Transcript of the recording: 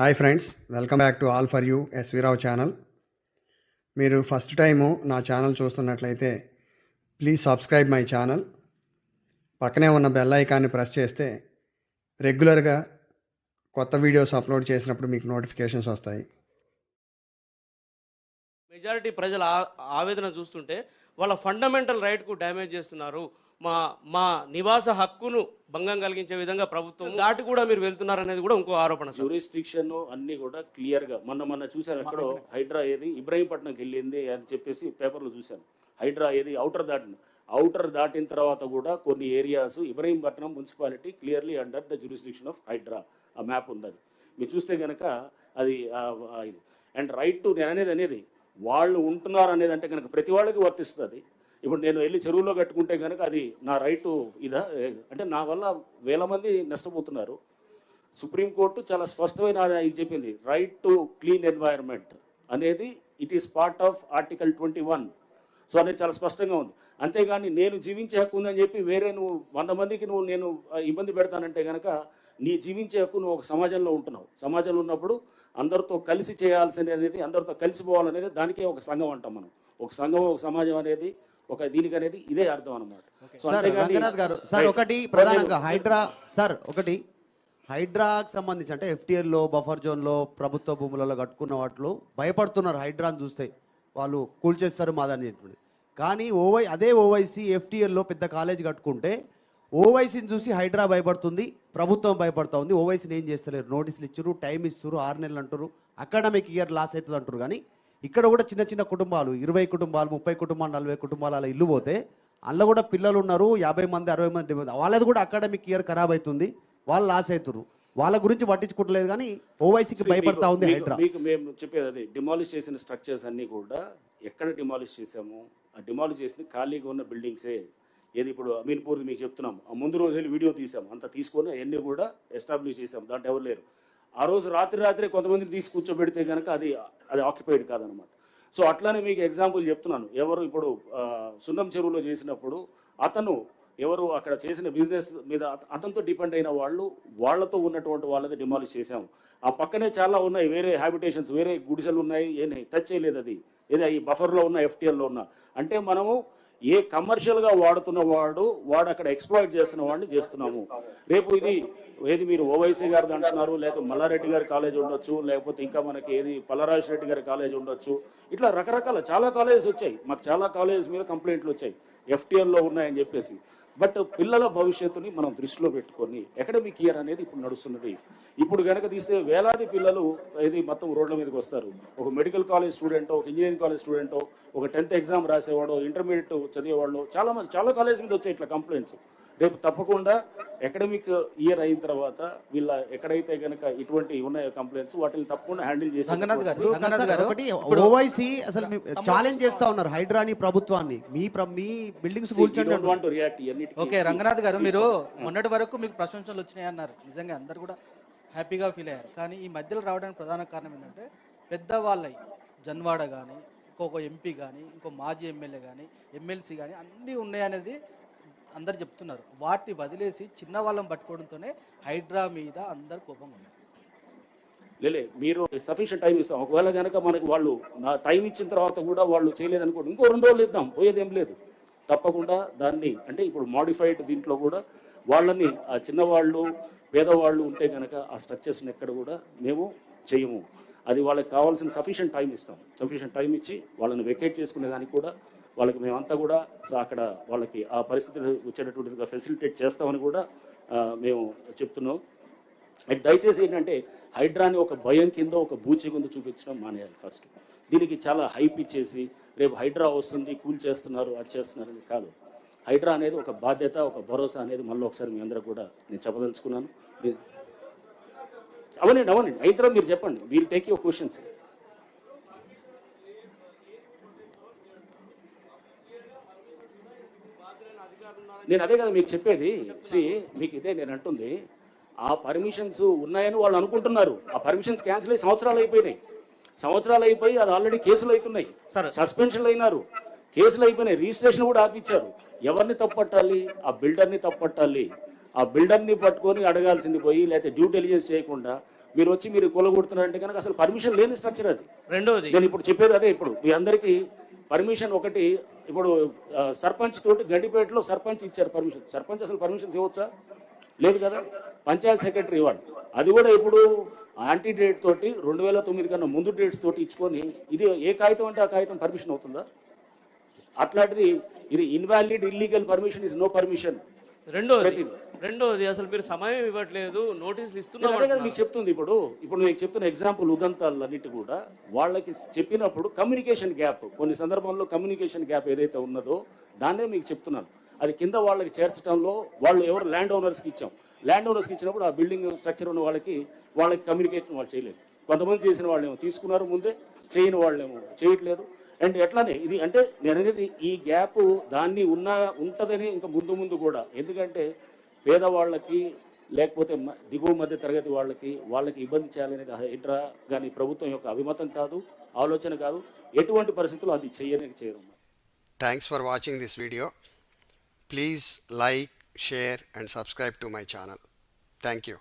Hi friends welcome back to all for you SV Rao channel. మీరు first time నా channel చూస్తున్నట్లయితే please subscribe my channel. పక్కనే ఉన్న bell ఐకాన్ని press చేస్తే రెగ్యులర్గా కొత్త వీడియోస్ అప్లోడ్ చేసినప్పుడు మీకు నోటిఫికేషన్స్ వస్తాయి. మెజారిటీ ప్రజల ఆ- ఆవేదన చూస్తుంటే వాళ్ళ ఫండమెంటల్ రైట్కు డ్యామేజ్ చేస్తున్నారు. మా మా నివాస హక్కును భంగం కలిగించే విధంగా ప్రభుత్వం దాటి కూడా మీరు వెళ్తున్నారు అనేది కూడా ఇంకో ఆరోపణ సార్. జ్యూరిస్టిక్షన్ అన్ని కూడా క్లియర్గా. మొన్న మొన్న చూశాను ఎక్కడో హైడ్రా ఏది? ఇబ్రాహీంపట్నంకి వెళ్ళింది అని చెప్పేసి పేపర్లో చూశాను. హైడ్రా ఏది? అవుటర్ దాటిన. అవుటర్ దాటిన తర్వాత కూడా కొన్ని areas Ibrahimpatnam municipality clearly under the jurisdiction of Hydraa ఆ మ్యాప్ ఉంది అది మీరు చూస్తే కనుక అది అండ్ రైట్ టు నేను అనేది అనేది వాళ్ళు ఉంటున్నారు అనేది అంటే కనుక ప్రతి వాళ్ళకి వర్తిస్తుంది. ఇప్పుడు నేను వెళ్ళి చెరువులో కట్టుకుంటే కనుక అది నా రైటు ఇదా? అంటే నా వల్ల వేల మంది నష్టపోతున్నారు. సుప్రీంకోర్టు చాలా స్పష్టమైన ఇది చెప్పింది. రైట్ టు క్లీన్ ఎన్వైర్న్మెంట్ అనేది it is part of article twenty one so అనేది చాలా స్పష్టంగా ఉంది. అంతేగాని నేను జీవించే హక్కు ఉందని చెప్పి వేరే నువ్వు వంద మందికి నువ్వు నేను ఇబ్బంది పెడతానంటే కనుక నీ జీవించే హక్కు నువ్వు ఒక సమాజంలో ఉంటున్నావు. సమాజంలో ఉన్నప్పుడు అందరితో కలిసి చేయాల్సింది అనేది అందరితో కలిసిపోవాలనేది దానికే ఒక సంఘం అంటాం మనం. ఒక సంఘం ఒక సమాజం అనేది ఒక దీనికి అనేది ఇదే అర్థం అనమాట సో సార్ అంతేగాని- రంగనాథ్ గారు సార్ Right. ఒకటి ప్రధానంగా హైడ్రా సార్ ఒకటి హైడ్రాకి సంబంధించి అంటే FTL లో బఫర్ జోన్లో ప్రభుత్వ భూములలో కట్టుకున్న వాటిలో భయపడుతున్నారు హైడ్రాని చూస్తే. వాళ్ళు కూల్చేస్తారు మాదని చెప్పి కానీ ఓవై అదే ఓవైసీ ఎఫ్టీఎల్లో పెద్ద కాలేజ్ కట్టుకుంటే ఓవైసీని చూసి హైడ్రా భయపడుతుంది ప్రభుత్వం భయపడతా ఉంది ఓవైసీని ఏం చేస్తలేరు? నోటీసులు ఇచ్చారు టైం ఇస్తారు ఆరు నెలలు అంటారు. అకాడమిక్ ఇయర్ లాస్ అవుతుంది అంటారు కానీ ఇక్కడ కూడా చిన్న చిన్న కుటుంబాలు ఇరవై కుటుంబాలు ముప్పై కుటుంబాలు నలభై కుటుంబాలు అలా ఇల్లు పోతే అందులో కూడా పిల్లలు ఉన్నారు యాభై మంది అరవై మంది డెబ్బై మంది వాళ్ళది కూడా అకాడమిక్ ఇయర్ ఖరాబ్ అవుతుంది వాళ్ళు లాస్ అవుతారు వాళ్ళ గురించి పట్టించుకోవట్లేదు కానీ ఓవైసీకి భయపడతా ఉంది మీకు- హైడ్రా. మీకు మేము చెప్పేది అది డిమాలిష్ చేసిన స్ట్రక్చర్స్ అన్నీ కూడా ఎక్కడ డిమాలిష్ చేసాము ఆ డిమాలిష్ చేసింది ఖాళీగా ఉన్న బిల్డింగ్సే ఏది ఇప్పుడు అమీన్పూర్ మీకు చెప్తున్నాం ఆ ముందు రోజు వెళ్ళి వీడియో తీసాం అంత తీసుకొని అవన్నీ కూడా ఎస్టాబ్లిష్ చేసాం దాంట్లో ఎవరు లేరు. ఆ రోజు రాత్రి రాత్రి కొంతమందిని తీసి కూర్చోబెడితే కనుక అది అది ఆక్యుపైడ్ కాదనమాట. సో అట్లానే మీకు ఎగ్జాంపుల్ చెప్తున్నాను. ఎవరు ఇప్పుడు సున్నం చెరువులో చేసినప్పుడు అతను ఎవరు అక్కడ చేసిన బిజినెస్ మీద అతనితో డిపెండ్ అయిన వాళ్ళు వాళ్ళతో ఉన్నటువంటి వాళ్ళది డిమాలిష్ చేశాము. ఆ పక్కనే చాలా ఉన్నాయి వేరే హ్యాబిటేషన్స్ వేరే గుడిసెలు ఉన్నాయి ఏమి టచ్ చేయలేదు అది. ఏదో ఈ బఫర్లో ఉన్న ఎఫ్టీఎల్లో ఉన్న. అంటే మనము ఏ కమర్షియల్గా వాడుతున్న వాడు వాడు అక్కడ ఎక్స్ప్లాయిట్ చేస్తున్న వాడిని చేస్తున్నాము. రేపు ఇది ఏది మీరు ఓవైసీ గారిది అంటున్నారు లేకపోతే మల్లారెడ్డి గారి కాలేజ్ ఉండొచ్చు లేకపోతే ఇంకా మనకి ఏది పల్లరాజు రెడ్డి గారి కాలేజ్ ఉండొచ్చు. ఇట్లా రకరకాల చాలా కాలేజెస్ వచ్చాయి. మాకు చాలా కాలేజెస్ మీద కంప్లైంట్లు వచ్చాయి. ఎఫ్టీఎల్లో ఉన్నాయని చెప్పేసి. బట్ పిల్లల భవిష్యత్తుని మనం దృష్టిలో పెట్టుకొని అకాడమిక్ ఇయర్ అనేది ఇప్పుడు నడుస్తున్నది. ఇప్పుడు కనుక తీస్తే వేలాది పిల్లలు ఇది మొత్తం రోడ్ల మీదకి వస్తారు. ఒక మెడికల్ కాలేజ్ స్టూడెంటో ఒక ఇంజనీరింగ్ కాలేజ్ స్టూడెంటో ఒక టెన్త్ ఎగ్జామ్ రాసేవాడో ఇంటర్మీడియట్ చదివేవాళ్ళు చాలా మంది చాలా కాలేజ్ మీద వచ్చాయి ఇట్లా కంప్లైంట్స్ రేపు తప్పకుండా అకాడమిక్ ఇయర్ అయిన తర్వాత వీళ్ళ ఎక్కడైతే కనుక ఇటువంటి ఉన్నాయో కంప్లైంట్స్ వాటిని తప్పకుండా హ్యాండిల్ చేసి రంగనాథ్ గారు రంగనాథ్ గారు ఒకటి ఓవైసీ అసలు ఛాలెంజ్ చేస్తా ఉన్నారు హైడ్రాని ప్రభుత్వాన్ని. మీ ప్ర- మీ బిల్డింగ్స్ ఓకే రంగనాథ్ గారు మీరు మొన్నటి వరకు మీకు ప్రశంసలు వచ్చినాయి అన్నారు. నిజంగా అందరు కూడా హ్యాపీగా ఫీల్ అయ్యారు. కానీ ఈ మధ్యలో రావడానికి ప్రధాన కారణం ఏంటంటే పెద్దవాళ్ళై జన్వాడ కానీ ఇంకొక ఎంపీ కానీ ఇంకో మాజీ ఎమ్మెల్యే కానీ ఎమ్మెల్సీ కానీ అన్నీ ఉన్నాయనేది అందరు చెప్తున్నారు. వాటిని వదిలేసి చిన్న వాళ్ళని పట్టుకోవడంతోనే హైడ్రా మీద అందరు కోపం ఉన్నారు. లేలే మీరు సఫిషియంట్ టైం ఇస్తాం. ఒకవేళ కనుక మనకి వాళ్ళు నా టైం ఇచ్చిన తర్వాత కూడా వాళ్ళు చేయలేదనుకోండి ఇంకో రెండు రోజులు ఇద్దాం పోయేది ఏం లేదు. తప్పకుండా దాన్ని అంటే ఇప్పుడు మాడిఫైడ్ దీంట్లో కూడా వాళ్ళని ఆ చిన్నవాళ్ళు పేదవాళ్ళు ఉంటే కనుక ఆ స్ట్రక్చర్స్ని ఎక్కడ కూడా మేము చేయము. అది వాళ్ళకి కావాల్సిన సఫిషియెంట్ టైం ఇస్తాం. సఫిషియెంట్ టైం ఇచ్చి వాళ్ళని వెకేట్ చేసుకునే దానికి కూడా వాళ్ళకి మేమంతా కూడా అక్కడ వాళ్ళకి ఆ పరిస్థితులు వచ్చేటటువంటిగా ఫెసిలిటేట్ చేస్తామని కూడా మేము చెప్తున్నాం. దయచేసి ఏంటంటే హైడ్రాని ఒక భయం కింద ఒక బూచి కింద చూపించడం మానేయాలి ఫస్ట్ దీనికి చాలా హైప్ ఇచ్చేసి రేపు హైడ్రా వస్తుంది కూల్ చేస్తున్నారు అది చేస్తున్నారు అని కాదు. హైడ్రా అనేది ఒక బాధ్యత ఒక భరోసా అనేది మళ్ళీ ఒకసారి మీ అందరూ కూడా నేను చెప్పదలుచుకున్నాను. అవనండి అవనండి. అయిన తర్వాత మీరు చెప్పండి. వీల్ టేక్ యువర్ క్వశ్చన్స్ నేను అదే కదా మీకు చెప్పేది. సి మీకు ఇదే నేను అంటుంది. ఆ పర్మిషన్స్ ఉన్నాయని వాళ్ళు అనుకుంటున్నారు. ఆ పర్మిషన్స్ క్యాన్సిల్ అయ్యి సంవత్సరాలు అయిపోయినాయి. సంవత్సరాలు అయిపోయి అది ఆల్రెడీ కేసులు అవుతున్నాయి. సస్పెన్షన్లు అయినారు. కేసులు అయిపోయినాయి. రిజిస్ట్రేషన్ కూడా ఆపించారు ఎవరిని తప్పట్టాలి ఆ బిల్డర్ని తప్పట్టాలి ఆ బిల్డర్ని పట్టుకొని అడగాల్సింది పోయి లేకపోతే డ్యూ డెలిజెన్స్ చేయకుండా మీరు వచ్చి మీరు కూలగొడుతున్నారంటే కనుక అసలు పర్మిషన్ లేని స్ట్రక్చర్ అది. రెండోది. నేను ఇప్పుడు చెప్పేది అదే ఇప్పుడు. మీ అందరికీ పర్మిషన్ ఒకటి ఇప్పుడు సర్పంచ్ తోటి గడ్డిపేటలో సర్పంచ్ ఇచ్చారు పర్మిషన్ సర్పంచ్ అసలు పర్మిషన్స్ ఇవ్వచ్చా? లేదు కదా? పంచాయత్ సెక్రటరీ ఇవ్వాలి. అది కూడా ఇప్పుడు యాంటీ డేట్ తోటి రెండు వేల తొమ్మిది కన్నా ముందు డేట్స్ తోటి ఇచ్చుకొని ఇది ఏ కాగితం అంటే ఆ కాగితం పర్మిషన్ అవుతుందా? అట్లాంటిది ఇది invalid illegal permission is no permission రెండోది. రెండోది అసలు మీరు సమయం ఇవ్వట్లేదు నోటీసులు నేను ఇస్తున్నాం అదే కదా అంటున్నారు. మీకు చెప్తుంది ఇప్పుడు. ఇప్పుడు నేను చెప్తున్న ఎగ్జాంపుల్ ఉదంతాలన్నిటి కూడా వాళ్ళకి చెప్పినప్పుడు కమ్యూనికేషన్ గ్యాప్ కొన్ని సందర్భంలో కమ్యూనికేషన్ గ్యాప్ ఏదైతే ఉన్నదో దాన్నే మీకు చెప్తున్నాను. అది కింద వాళ్ళకి చేర్చడంలో వాళ్ళు ఎవరు ల్యాండ్ ఓనర్స్కి ఇచ్చాం. ల్యాండ్ ఓనర్స్కి ఇచ్చినప్పుడు ఆ బిల్డింగ్ స్ట్రక్చర్ ఉన్న వాళ్ళకి వాళ్ళకి కమ్యూనికేషన్ వాళ్ళు చేయలేదు. కొంతమంది చేసిన వాళ్ళేమో తీసుకున్నారు ముందే చేయని వాళ్ళేమో చేయట్లేదు. అండ్ ఎట్లానే ఇది అంటే నేను అనేది ఈ గ్యాప్ దాన్ని ఉన్న ఉంటుందని ఇంకా ముందు ముందు కూడా. ఎందుకంటే పేదవాళ్ళకి లేకపోతే మ- దిగువ మధ్య తరగతి వాళ్ళకి వాళ్ళకి ఇబ్బంది చేయాలనేది హైడ్రా కానీ ప్రభుత్వం యొక్క అభిమతం కాదు ఆలోచన కాదు. ఎటువంటి పరిస్థితుల్లో అది చేయడానికి చేయరు thanks for watching this video please like share and subscribe to my channel thank you